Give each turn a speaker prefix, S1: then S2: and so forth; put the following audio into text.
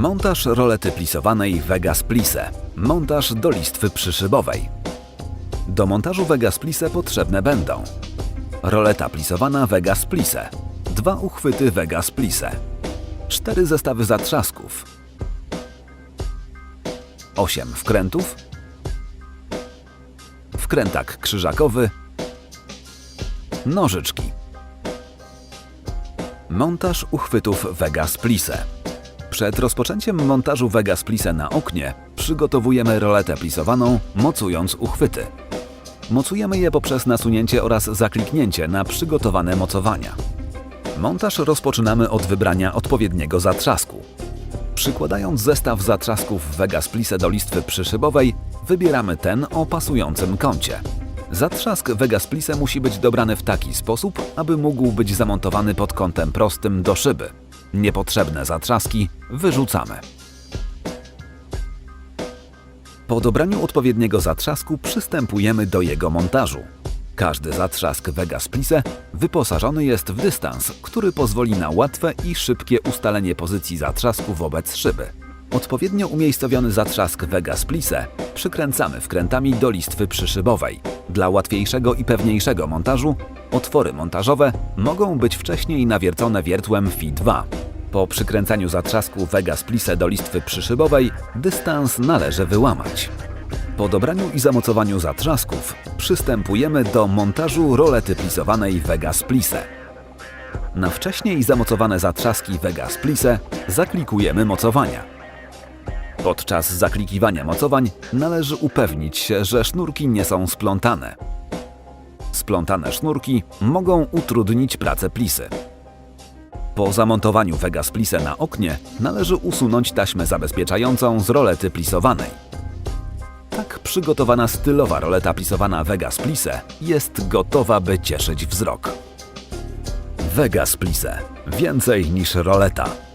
S1: Montaż rolety plisowanej Vegas Plise. Montaż do listwy przyszybowej. Do montażu Vegas Plise potrzebne będą roleta plisowana Vegas Plise, dwa uchwyty Vegas Plise, cztery zestawy zatrzasków, 8 wkrętów, wkrętak krzyżakowy, nożyczki. Montaż uchwytów Vegas Plise. Przed rozpoczęciem montażu Vegas Plise na oknie przygotowujemy roletę plisowaną, mocując uchwyty. Mocujemy je poprzez nasunięcie oraz zakliknięcie na przygotowane mocowania. Montaż rozpoczynamy od wybrania odpowiedniego zatrzasku. Przykładając zestaw zatrzasków Vegas Plise do listwy przyszybowej, wybieramy ten o pasującym kącie. Zatrzask Vegas Plise musi być dobrany w taki sposób, aby mógł być zamontowany pod kątem prostym do szyby. Niepotrzebne zatrzaski wyrzucamy. Po dobraniu odpowiedniego zatrzasku przystępujemy do jego montażu. Każdy zatrzask Vegas Plise wyposażony jest w dystans, który pozwoli na łatwe i szybkie ustalenie pozycji zatrzasku wobec szyby. Odpowiednio umiejscowiony zatrzask Vegas Plise przykręcamy wkrętami do listwy przyszybowej. Dla łatwiejszego i pewniejszego montażu otwory montażowe mogą być wcześniej nawiercone wiertłem FI2. Po przykręcaniu zatrzasku Vegas Plise do listwy przyszybowej dystans należy wyłamać. Po dobraniu i zamocowaniu zatrzasków przystępujemy do montażu rolety plisowanej Vegas Plise. Na wcześniej zamocowane zatrzaski Vegas Plise zaklikujemy mocowania. Podczas zaklikiwania mocowań należy upewnić się, że sznurki nie są splątane. Splątane sznurki mogą utrudnić pracę plisy. Po zamontowaniu Vegas Plise na oknie należy usunąć taśmę zabezpieczającą z rolety plisowanej. Tak przygotowana stylowa roleta plisowana Vegas Plise jest gotowa, by cieszyć wzrok. Vegas Plise. Więcej niż roleta.